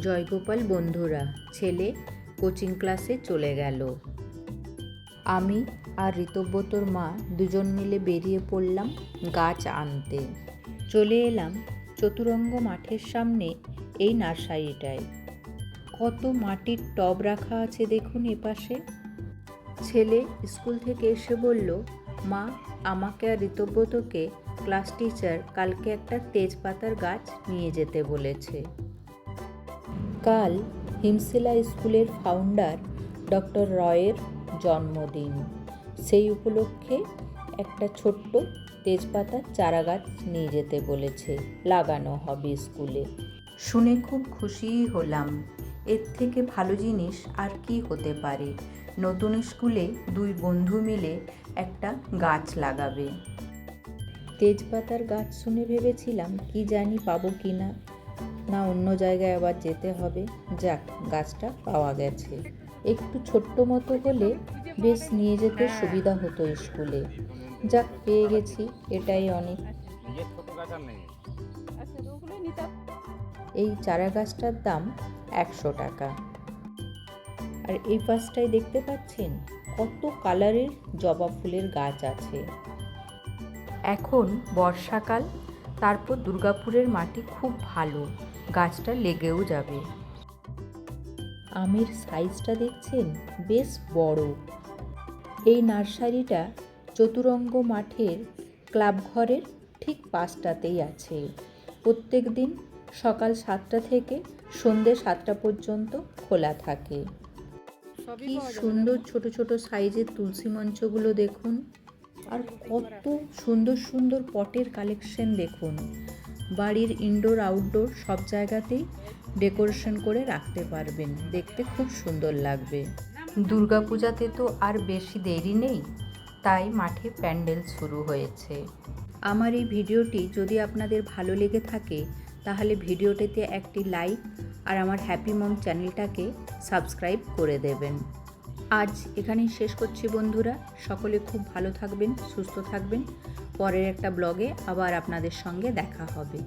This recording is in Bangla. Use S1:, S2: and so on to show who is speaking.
S1: জয়গোপাল বন্ধুরা, ছেলে কোচিং ক্লাসে চলে গেল। আমি আর ঋতব্রতর মা দুজন মিলে বেরিয়ে পড়লাম গাছ আনতে। চলে এলাম চতুরঙ্গ মাঠের সামনে এই নার্সারিটায়। কত মাটির টব রাখা আছে দেখুন এপাশে। ছেলে স্কুল থেকে এসে বলল, মা, আমাকে আর ঋতব্রতকে ক্লাস টিচার কালকে একটা তেজপাতার গাছ নিয়ে যেতে বলেছে। কাল হিমশিলা স্কুলের ফাউন্ডার ডক্টর রয়ের জন্মদিন। সেই উপলক্ষে একটা ছোট্ট তেজপাতার চারা গাছ নিয়ে যেতে বলেছে, লাগানো হবে স্কুলে। শুনে খুব খুশিই হলাম। এর থেকে ভালো জিনিস আর কি হতে পারে? নতুন স্কুলে দুই বন্ধু মিলে একটা গাছ লাগাবে। তেজপাতার গাছ শুনে ভেবেছিলাম, কি জানি পাবো কি না না, অন্য জায়গায় আবার যেতে হবে। যাক, গাছটা পাওয়া গেছে। একটু ছোট্ট মতো হলে বেশ নিয়ে যেতে সুবিধা হতো স্কুলে। যাক, পেয়ে গেছি, এটাই অনেক। এই চারা গাছটার দাম একশো টাকা। আর এই পাশটায় দেখতে পাচ্ছেন কত কালারের জবা ফুলের গাছ আছে। এখন বর্ষাকাল, তারপর দুর্গাপুরের মাটি খুব ভালো। গাছটা লেগেও যাবে। আমের সাইজটা দেখছেন? বেশ বড়। এই নার্সারিটা চতুরঙ্গ মাঠের ক্লাব ঘরের ঠিক পাঁচটাতেই আছে। প্রত্যেক দিন সকাল সাতটা থেকে সন্ধে সাতটা পর্যন্ত খোলা থাকে। কি সুন্দর ছোট ছোট সাইজের তুলসী মঞ্চগুলো দেখুন। আর কত সুন্দর সুন্দর পটের কালেকশন দেখুন। বাড়ির ইনডোর আউটডোর সব জায়গাতেই ডেকোরেশন করে রাখতে পারবেন। দেখতে খুব সুন্দর লাগবে। দুর্গাপূজাতে তো আর বেশি দেরি নেই, তাই মাঠে প্যান্ডেল শুরু হয়েছে। আমার এই ভিডিওটি যদি আপনাদের ভালো লেগে থাকে, তাহলে ভিডিওটিতে একটি লাইক আর আমার হ্যাপি মম চ্যানেলটাকে সাবস্ক্রাইব করে দেবেন। আজ এখানেই শেষ করছি বন্ধুরা। সকলে খুব ভালো থাকবেন, সুস্থ থাকবেন। পরের একটা ব্লগে আবার আপনাদের সঙ্গে দেখা হবে।